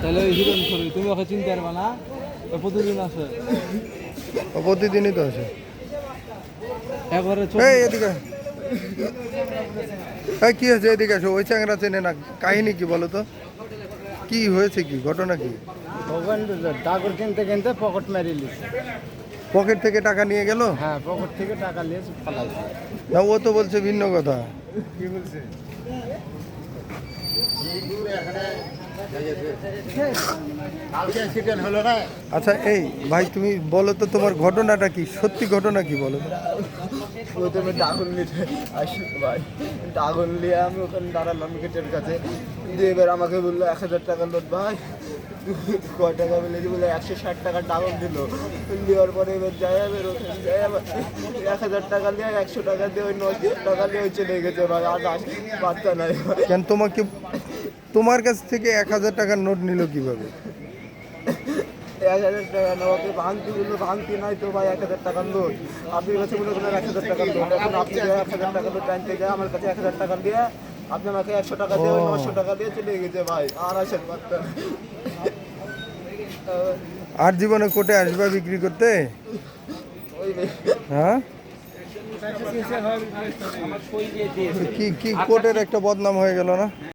তাহলে ওই হিরণ ছবি তুমি ওকে চিনতে পারবা না? প্রতিদিন আসে। ও প্রতিদিনই তো আছে একবারে এই এদিকে। এই কি হয়েছে এদিকে আসো ওই চ্যাংরা চেনে না কাহিনী কি বলো তো? কি হয়েছে কি? ঘটনা কি? ভগবান ডাগর কিনতে কিনতে পকেট মারি পকেট থেকে টাকা নিয়ে গেল? হ্যাঁ পকেট থেকে টাকা নিয়ে পালাইছে না ও তো বলছে ভিন্ন কথা। কি বলছে? আচ্ছা এই ভাই তুমি বলো তো তোমার ঘটনাটা কি? সত্যি ঘটনা কি বলো তো? প্রথমে ডাগর নিতে আসি ভাই। ডাগর নিয়ে আমি ওখানে দাঁড়ালাম গেটের কাছে। দিয়ে এবার আমাকে বলল এক হাজার টাকা নোট ভাই। কয় টাকা বলে বলে একশো ষাট টাকা ডাগর দিল। দেওয়ার পরে এবার যাই এবার ওখানে যাই আবার এক হাজার টাকা দিয়ে একশো টাকা দিয়ে ওই নশো টাকা দিয়ে ওই চলে গেছে ভাই। আর বার্তা নাই কেন তোমাকে তোমার কাছ থেকে এক হাজার টাকার নোট নিল কীভাবে? এক হাজার টাকা ভাঙতি বলল ভাঙতি নাই তো ভাই এক হাজার টাকার আপনি কাছে মনে করেন এক হাজার টাকার লোড এখন আপনি এক হাজার টাকার যায় আমার কাছে এক হাজার টাকা দিয়ে আপনি আমাকে একশো টাকা দিয়ে নশো টাকা দিয়ে চলে গেছে ভাই আর আসেন আর জীবনে কোটে আসবা বিক্রি করতে? হ্যাঁ? কি কি কোটের একটা বদনাম হয়ে গেল না?